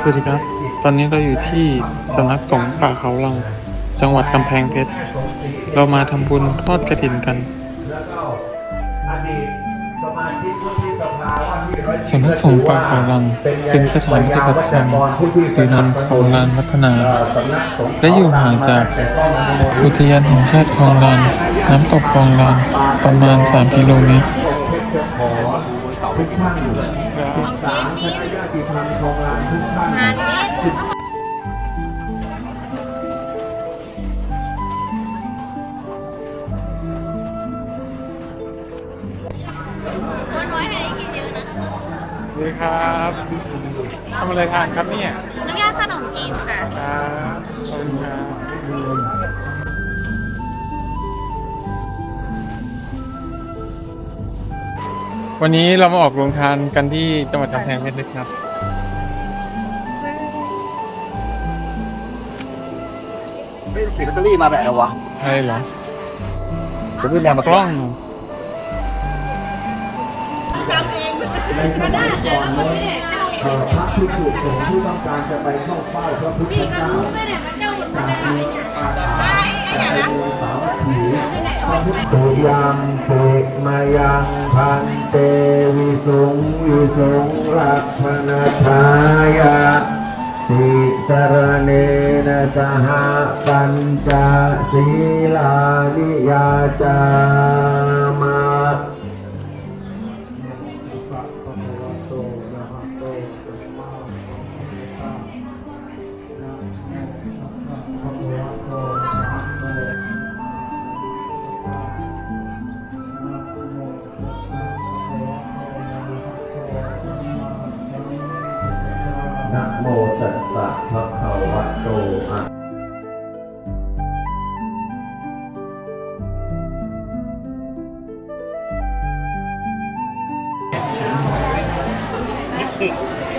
สวัสดีครับ ตอนนี้เราอยู่ที่สำนักสงฆ์ป่าเขาลัง จังหวัดกำแพงเพชร เรามาทำบุญทอดกระถินกันสำนักสงฆ์ป่าเขาลัง เป็นสถานปฏิบัติธรรมหรือนนคองลานวัฒนา และอยู่ห่างจากอุทยานแห่งชาติคลองลาน น้ำตกคลองลาน ประมาณ 3 กิโลเมตร ทุกท่านทุกสารคณะญาติธรรมของลานทุกท่านตัวน้อยให้ได้กินเยอะนะสวัสดีครับทำอะไรทานครับเนี่ยน้ำยาขนมจีนค่ะ ครับขอบคุณครับ วันนี้เรามาออกโรงทานกันที่จังหวัดกำแพงเพชรเลยครับ ไม่ถือลอตเตอรี่มาแบบไหนวะใช่เหรอจะซื้อแนวมากล้องในสมัยก่อนนั้นเอ่อ พระภิกษุสงฆ์ที่ต้องการจะไปเข้าเฝ้าพระพุทธเจ้าจากเมืองอาถาจากไปเมืองสาวัตถีพระพุทธตุยังเปกมายังพันเตวิสงวิสงรักษณทายาติสรเนนะสหปัญจศีลานิยาจา นะโมตัสสะภะคะวะโตอะอ